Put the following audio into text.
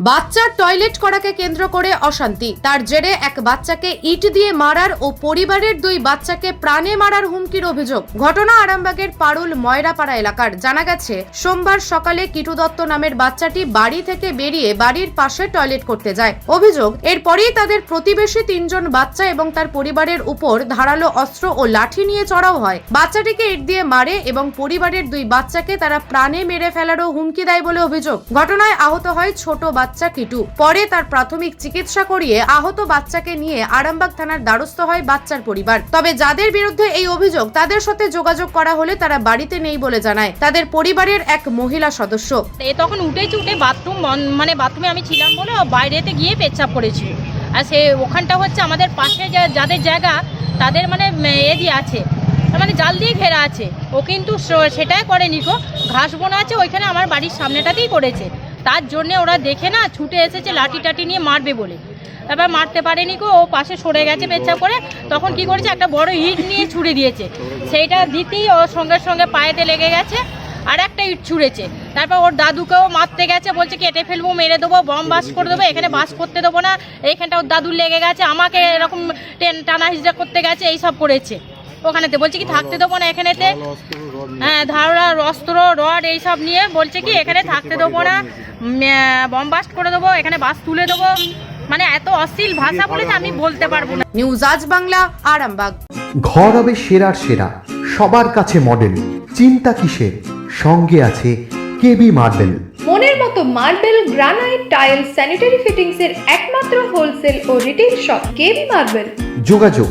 বাচ্চার টয়লেট করাকে কেন্দ্র করে অশান্তি। তার জেরে এক বাচ্চাকে ইট দিয়ে মারার ও পরিবারের দুই বাচ্চাকে প্রাণে মারার হুমকির অভিযোগ। ঘটনা আরামবাগের পারুল ময়রাপাড়া এলাকার। জানা গেছে, সোমবার সকালে কিটু দত্ত নামের বাচ্চাটি বাড়ি থেকে বেরিয়ে বাড়ির পাশে টয়লেট করতে যায়। অভিযোগ, এরপরেই তাদের প্রতিবেশী তিনজন বাচ্চা এবং তার পরিবারের উপর ধারালো অস্ত্র ও লাঠি নিয়ে চড়াও হয়। বাচ্চাটিকে ইট দিয়ে মারে এবং পরিবারের দুই বাচ্চাকে তারা প্রাণে মেরে ফেলারও হুমকি দেয় বলে অভিযোগ। ঘটনায় আহত হয় ছোট বাচ্চা কিটু। পরে তার প্রাথমিক চিকিৎসা করিয়ে আহত বাচ্চাকে নিয়ে আরামবাগ থানার দ্বারস্থ হয় বাচ্চার পরিবার। তবে যাদের বিরুদ্ধে এই অভিযোগ, তাদের সাথে যোগাযোগ করা হলে তারা বাড়িতে নেই বলে জানায় তাদের পরিবারের এক মহিলা সদস্য। এ তখন উঠেছি উঠে বাথরুম মানে বাথরুমে আমি ছিলাম বলে বাইরেতে গিয়ে পেচ্ছাপ করেছি। আর সে ওখানটা হচ্ছে আমাদের পাশে যাদের জায়গা, তাদের মানে এ দিয়ে আছে। মানে জাল দিয়ে ঘেরা আছে। ও কিন্তু সেটাই করেনি গো। ঘাস বোনা আছে, ওইখানে আমার বাড়ির সামনেটাতেই করেছে তার জন্যে ওরা দেখে না ছুটে এসেছে, লাঠি টাটি নিয়ে মারবে বলে। তারপর মারতে পারেনি গো, ও পাশে সরে গেছে পেচ্ছাপ করে। তখন কি করেছে, একটা বড় ইট নিয়ে ছুড়ে দিয়েছে। সেইটা দিতেই ওর সঙ্গে সঙ্গে পায়েতে লেগে গেছে, আর একটা ইট ছুঁড়েছে। তারপর ওর দাদুকেও মারতে গেছে, বলছে কেটে ফেলব, মেরে দেবো, বম বাস করে দেবো, এখানে বাস করতে দেবো না। এইখানটা ওর দাদুর লেগে গেছে, আমাকে এরকম টেন টানা হিজড়া করতে গেছে এই সব করেছে। ওখানেতে। বলছে কি থাকতে দেবো না এখানেতে? হ্যাঁ ধারণা অস্ত্র রড এইসব নিয়ে বলছে কি এখানে থাকতে দেবো না। বম বাস্ট করে দেবো এখানে বাস তুলে দেবো। মানে এত অশ্লীল ভাষা বলেছে আমি বলতে পারব না। নিউজ আজ বাংলা আরামবাগ। ঘর হবে সেরার সেরা সবার কাছে মডেল চিন্তা কিসের? সঙ্গে আছে কেবি মার্বেল মনের মতো marble granite tile sanitary fittings এর একমাত্র হোলসেল ও রিটেল শপ কেবি মার্বেল যোগাযোগ